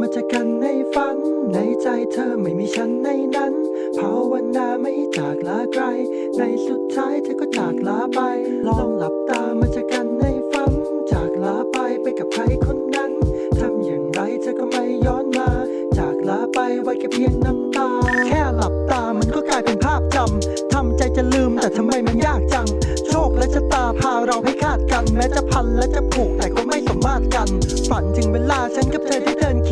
มันจะกันในฝัน ในใจเธอไม่มีฉันในนั้นภาวนาไม่จากลาไกล ในสุดท้ายเธอก็จากลาไป ลองหลับตามาเจอกันในฝัน จากลาไปไปกับใครคนนั้นทำอย่างไรเธอก็ไม่ย้อนมา จากลาไปไว้แค่เพียงน้ำตา แค่หลับตามันก็กลายเป็นภาพจำทำใจจะลืมแต่ทำไมมันยากจัง โชคและชะตาพาเราให้คาดกัน แม้จะพันและจะผูกแต่ก็ไม่สมมาตรกัน ฝันถึงเวลาฉันกับเธอได้เดินเค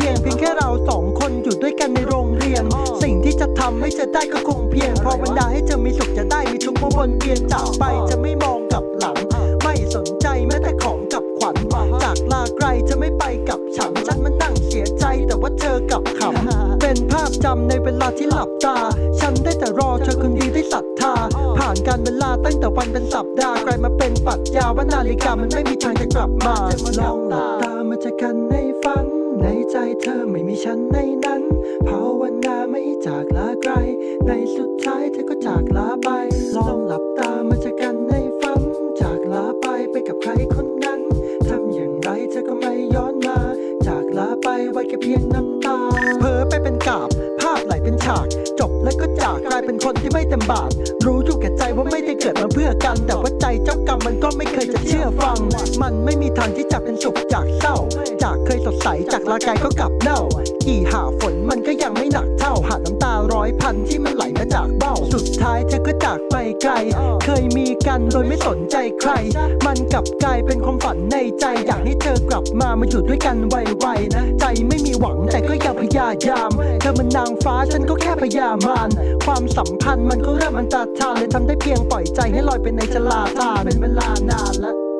ียง ในโรงเรียน สิ่งที่จะทำให้เธอได้ก็คงเพียงพอวันดาให้เธอมีสุขจะได้มีทุกข์มาบนเตียงจากไปจะไม่มองกลับหลัง ไม่สนใจแม้แต่ของกับขวัญจากลาไกลจะไม่ไปกับฉันฉันมานั่งเสียใจแต่ว่าเธอกลับขำเป็นภาพจำในเวลาที่หลับตา ฉันได้แต่รอเธอคนดีได้ศรัทธา ผ่านการเวลาตั้งแต่วันเป็นสัปดาห์กลายมาเป็นปรัชญาว่านาฬิกามันไม่มีทางจะกลับมาลองหลับตามาเจอกันในฝันในใจเธอไม่มีฉันในนั้น กับใครคนนั้น ทำอย่างไรเธอก็ไม่ย้อนมา จากลาไปไว้แค่เพียงน้ำตา เพ้อไปเป็นกาบ ภาพไหลเป็นฉาก จบแล้วก็จากกลายเป็นคนที่ไม่เต็มบาท รู้อยู่แก่ใจว่าไม่ได้เกิดมาเพื่อกัน แต่ว่าใจเจ้ากรรมมันก็ไม่เคยจะเชื่อฟัง มันไม่มีทางที่จะเป็นสุขจากเศร้า จากเคยสดใสจากลาไกลก็กลับเน่า กี่หา ท้ายเธอก็จากไปไกล เคยมีกันโดยไม่สนใจใคร มันกลับกลายเป็นความฝันในใจ อยากให้เธอกลับมามาอยู่ด้วยกันไวๆนะใจไม่มีหวังแต่ก็ยังพยายาม เธอมันนางฟ้าฉันก็แค่พยามาน ความสัมพันธ์มันก็เริ่มอันตรธานเลยทำได้เพียงปล่อยใจให้ลอยไปในจลาตาเป็นเวลานานแล้ว